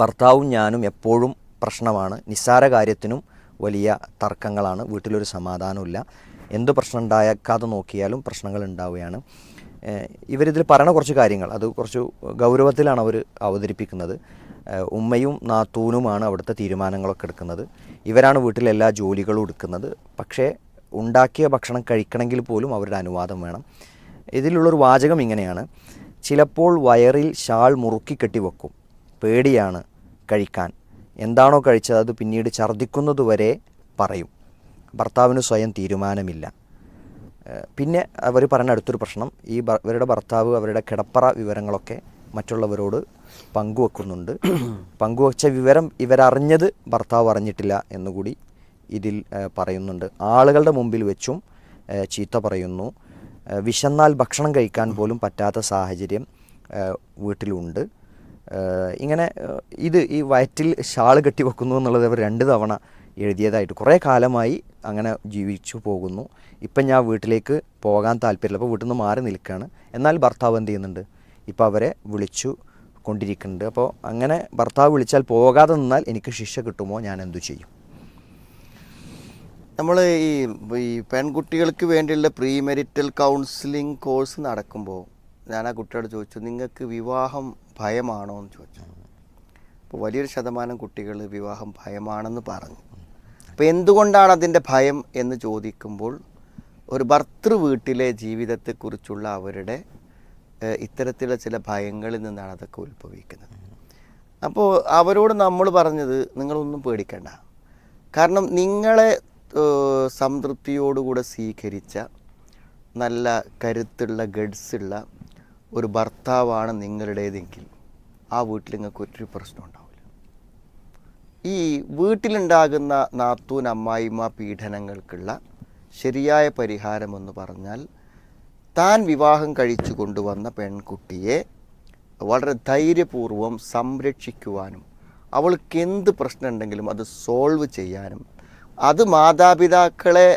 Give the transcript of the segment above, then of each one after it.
ഭർത്താവും ഞാനും എപ്പോഴും പ്രശ്നമാണ്. നിസ്സാര കാര്യത്തിനും വലിയ തർക്കങ്ങളാണ്. വീട്ടിലൊരു സമാധാനമില്ല എന്ത് പ്രശ്നം ഉണ്ടായേക്കാതെ നോക്കിയാലും പ്രശ്നങ്ങൾ ഉണ്ടാവുകയാണ്. ഇവരിതിൽ പറയണ കുറച്ച് കാര്യങ്ങൾ. അത് കുറച്ച് ഗൗരവത്തിലാണ് അവർ അവതരിപ്പിക്കുന്നത്. ഉമ്മയും നാത്തൂനുമാണ് അവിടുത്തെ തീരുമാനങ്ങളൊക്കെ എടുക്കുന്നത്. ഇവരാണ് വീട്ടിലെ എല്ലാ ജോലികളും എടുക്കുന്നത്. പക്ഷേ ഉണ്ടാക്കിയ ഭക്ഷണം കഴിക്കണമെങ്കിൽ പോലും അവരുടെ അനുവാദം വേണം. ഇതിലുള്ളൊരു വാചകം ഇങ്ങനെയാണ്. ചിലപ്പോൾ വയറിൽ ഷാൾ മുറുക്കി കെട്ടിവെക്കും. പേടിയാണ് കഴിക്കാൻ. എന്താണോ കഴിച്ചത് അത് പിന്നീട് ഛർദ്ദിക്കുന്നതുവരെ പറയും. ഭർത്താവിന് സ്വയം തീരുമാനമില്ല. പിന്നെ അവർ പറഞ്ഞ അടുത്തൊരു പ്രശ്നം. ഈ ഇവരുടെ ഭർത്താവ് അവരുടെ കിടപ്പറ വിവരങ്ങളൊക്കെ മറ്റുള്ളവരോട് പങ്കുവെക്കുന്നുണ്ട്. പങ്കുവച്ച വിവരം ഇവരറിഞ്ഞത് ഭർത്താവ് അറിഞ്ഞിട്ടില്ല എന്നുകൂടി ഇതിൽ പറയുന്നുണ്ട്. ആളുകളുടെ മുമ്പിൽ വെച്ചും ചീത്ത പറയുന്നു. വിശന്നാൽ ഭക്ഷണം കഴിക്കാൻ പോലും പറ്റാത്ത സാഹചര്യം വീട്ടിലുണ്ട്. ഇങ്ങനെ ഇത് ഈ വയറ്റിൽ ഷാൾ കെട്ടി വെക്കുന്നു എന്നുള്ളത് അവർ രണ്ട് തവണ എഴുതിയതായിട്ട്. കുറേ കാലമായി അങ്ങനെ ജീവിച്ചു പോകുന്നു. ഇപ്പം ഞാൻ വീട്ടിലേക്ക് പോകാൻ താല്പര്യമില്ല. അപ്പോൾ വീട്ടിൽ നിന്ന് മാറി നിൽക്കുകയാണ്. എന്നാൽ ഭർത്താവ് എന്ത് ചെയ്യുന്നുണ്ട്? ഇപ്പോൾ അവരെ വിളിച്ചു കൊണ്ടിരിക്കുന്നുണ്ട്. അപ്പോൾ അങ്ങനെ ഭർത്താവ് വിളിച്ചാൽ പോകാതെ നിന്നാൽ എനിക്ക് ശിക്ഷ കിട്ടുമോ? ഞാൻ എന്തു ചെയ്യും? നമ്മൾ ഈ ഈ പെൺകുട്ടികൾക്ക് വേണ്ടിയുള്ള പ്രീ മെരിറ്റൽ കൗൺസിലിംഗ് കോഴ്സ് നടക്കുമ്പോൾ ഞാൻ ആ കുട്ടിയോട് ചോദിച്ചു നിങ്ങൾക്ക് വിവാഹം ഭയമാണോ എന്ന് ചോദിച്ചു. അപ്പോൾ വലിയൊരു ശതമാനം കുട്ടികൾ വിവാഹം ഭയമാണെന്ന് പറഞ്ഞു. അപ്പോൾ എന്തുകൊണ്ടാണ് അതിന്റെ ഭയം എന്ന് ചോദിക്കുമ്പോൾ ഒരു ഭർത്തൃ വീട്ടിലെ ജീവിതത്തെക്കുറിച്ചുള്ള അവരുടെ ഇത്തരത്തിലുള്ള ചില ഭയങ്ങളിൽ നിന്നാണ് അതൊക്കെ ഉത്ഭവിക്കുന്നത്. അപ്പോൾ അവരോട് നമ്മൾ പറഞ്ഞത് നിങ്ങളൊന്നും പേടിക്കണ്ട. കാരണം നിങ്ങളെ സംതൃപ്തിയോടുകൂടെ സ്വീകരിച്ച നല്ല കരുത്തുള്ള ഗഡ്സുള്ള ഒരു ഭർത്താവാണ് നിങ്ങളുടേതെങ്കിൽ ആ വീട്ടിൽ നിങ്ങൾക്ക് ഒരു പ്രശ്നം ഉണ്ടാവില്ല. ഈ വീട്ടിലുണ്ടാകുന്ന നാത്തൂൻ അമ്മായിമ്മ പീഡനങ്ങൾക്കുള്ള ശരിയായ പരിഹാരമെന്ന് പറഞ്ഞാൽ താൻ വിവാഹം കഴിച്ചു കൊണ്ടുവന്ന പെൺകുട്ടിയെ വളരെ ധൈര്യപൂർവം സംരക്ഷിക്കുവാനും അവൾക്ക് എന്ത് പ്രശ്നമുണ്ടെങ്കിലും അത് സോൾവ് ചെയ്യാനും അത് മാതാപിതാക്കളെ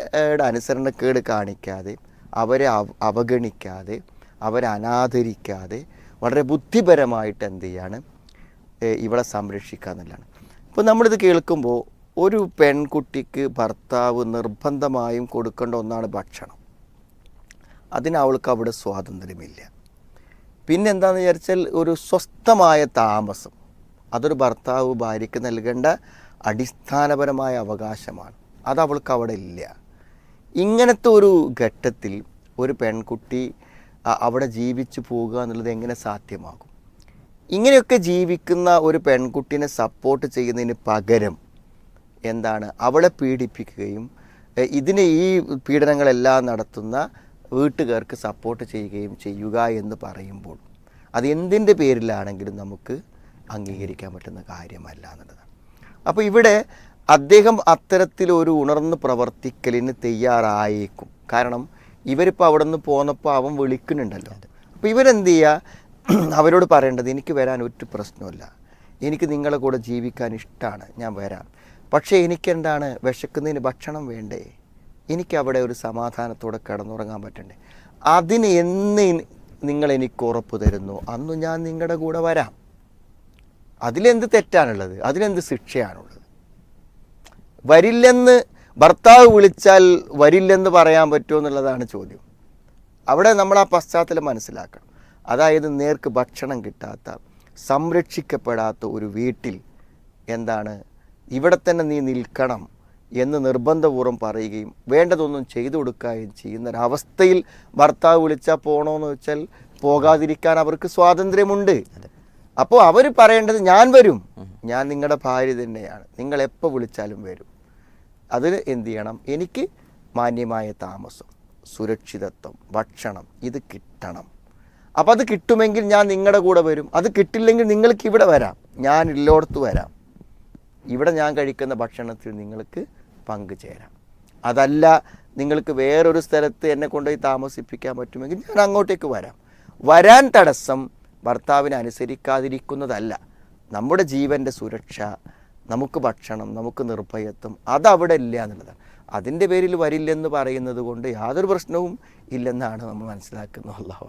അനുസരണക്കേട് കാണിക്കാതെ അവരെ അവഗണിക്കാതെ അവരെ അനാദരിക്കാതെ വളരെ ബുദ്ധിപരമായിട്ട് എന്ത് ചെയ്യാണ് ഇവളെ സംരക്ഷിക്കുക എന്നുള്ളതാണ്. ഇപ്പോൾ നമ്മളിത് കേൾക്കുമ്പോൾ ഒരു പെൺകുട്ടിക്ക് ഭർത്താവ് നിർബന്ധമായും കൊടുക്കേണ്ട ഒന്നാണ് ഭക്ഷണം. അതിന് അവൾക്ക് അവിടെ സ്വാതന്ത്ര്യമില്ല. പിന്നെന്താന്ന് വിചാരിച്ചാൽ ഒരു സ്വസ്ഥമായ താമസം. അതൊരു ഭർത്താവ് ഭാര്യയ്ക്ക് നൽകേണ്ട അടിസ്ഥാനപരമായ അവകാശമാണ്. അത് അവൾക്ക് അവിടെ ഇല്ല. ഇങ്ങനത്തെ ഒരു ഘട്ടത്തിൽ ഒരു പെൺകുട്ടി അവിടെ ജീവിച്ചു പോകുക എന്നുള്ളത് എങ്ങനെ സാധ്യമാകും? ഇങ്ങനെയൊക്കെ ജീവിക്കുന്ന ഒരു പെൺകുട്ടിനെ സപ്പോർട്ട് ചെയ്യുന്നതിന് പകരം എന്താണ്? അവളെ പീഡിപ്പിക്കുകയും ഇതിന് ഈ പീഡനങ്ങളെല്ലാം നടത്തുന്ന വീട്ടുകാർക്ക് സപ്പോർട്ട് ചെയ്യുകയും ചെയ്യുക എന്ന് പറയുമ്പോൾ അത് എന്തിന്റെ പേരിലാണെങ്കിലും നമുക്ക് അംഗീകരിക്കാൻ പറ്റുന്ന കാര്യമല്ല എന്നുള്ളതാണ്. അപ്പോൾ ഇവിടെ അദ്ദേഹം അത്തരത്തിലൊരു ഉണർന്ന് പ്രവർത്തിക്കലിന് തയ്യാറായേക്കും. കാരണം ഇവരിപ്പോൾ അവിടെ നിന്ന് പോന്നപ്പോൾ അവൻ വിളിക്കുന്നുണ്ടല്ലോ. അപ്പോൾ ഇവരെന്ത് ചെയ്യുക അവരോട് പറയേണ്ടത് എനിക്ക് വരാൻ ഒരു പ്രശ്നമില്ല എനിക്ക് നിങ്ങളെ കൂടെ ജീവിക്കാൻ ഇഷ്ടമാണ് ഞാൻ വരാം. പക്ഷേ എനിക്കെന്താണ്? വിശക്കുന്നതിന് ഭക്ഷണം വേണ്ടേ? എനിക്ക് അവിടെ ഒരു സമാധാനത്തോടെ കിടന്നുറങ്ങാൻ പറ്റണ്ടേ? അതിന് എന്ന് നിങ്ങൾ എനിക്ക് ഉറപ്പ് തരുന്നു. അന്ന് ഞാൻ നിങ്ങളുടെ കൂടെ വരാം. അതിലെന്ത് തെറ്റാണുള്ളത്? അതിലെന്ത് ശിക്ഷയാണുള്ളത്? വരില്ലെന്ന് ഭർത്താവ് വിളിച്ചാൽ വരില്ലെന്ന് പറയാൻ പറ്റുമോ എന്നുള്ളതാണ് ചോദ്യം. അവിടെ നമ്മൾ ആ പശ്ചാത്തലം മനസ്സിലാക്കണം. അതായത് നേർക്ക് ഭക്ഷണം കിട്ടാത്ത സംരക്ഷിക്കപ്പെടാത്ത ഒരു വീട്ടിൽ എന്താണ്? ഇവിടെ തന്നെ നീ നിൽക്കണം എന്ന് നിർബന്ധപൂർവം പറയുകയും വേണ്ടതൊന്നും ചെയ്തു കൊടുക്കുകയും ചെയ്യുന്ന ഒരവസ്ഥയിൽ ഭർത്താവ് വിളിച്ചാൽ പോകണമെന്ന് വെച്ചാൽ പോകാതിരിക്കാൻ അവർക്ക് സ്വാതന്ത്ര്യമുണ്ട്. അപ്പോൾ അവർ പറയേണ്ടത് ഞാൻ വരും. ഞാൻ നിങ്ങളുടെ ഭാര്യ തന്നെയാണ്. നിങ്ങൾ എപ്പോൾ വിളിച്ചാലും വരും. അതിന് എന്ത് ചെയ്യണം? എനിക്ക് മാന്യമായ താമസം സുരക്ഷിതത്വം ഭക്ഷണം ഇത് കിട്ടണം. അപ്പോൾ അത് കിട്ടുമെങ്കിൽ ഞാൻ നിങ്ങളുടെ കൂടെ വരും. അത് കിട്ടില്ലെങ്കിൽ നിങ്ങൾക്ക് ഇവിടെ വരാം. ഞാൻ ഇല്ലോടത്ത് വരാം. ഇവിടെ ഞാൻ കഴിക്കുന്ന ഭക്ഷണത്തിൽ നിങ്ങൾക്ക് പങ്കുചേരാം അതല്ല നിങ്ങൾക്ക് വേറൊരു സ്ഥലത്ത് എന്നെ കൊണ്ടുപോയി താമസിപ്പിക്കാൻ പറ്റുമെങ്കിൽ ഞാൻ അങ്ങോട്ടേക്ക് വരാം. വരാൻ തടസ്സം ഭർത്താവിനെ അനുസരിക്കാതിരിക്കുന്നതല്ല. നമ്മുടെ ജീവന്റെ സുരക്ഷ നമുക്ക് ഭക്ഷണം നമുക്ക് നിർഭയത്വം അതവിടെ ഇല്ല എന്നുള്ളതാണ് അതിന്റെ പേരിൽ വരില്ലെന്ന് പറയുന്നത് കൊണ്ട് യാതൊരു പ്രശ്നവും ഇല്ലെന്നാണ് നമ്മൾ മനസ്സിലാക്കുന്നത്. അള്ളാഹു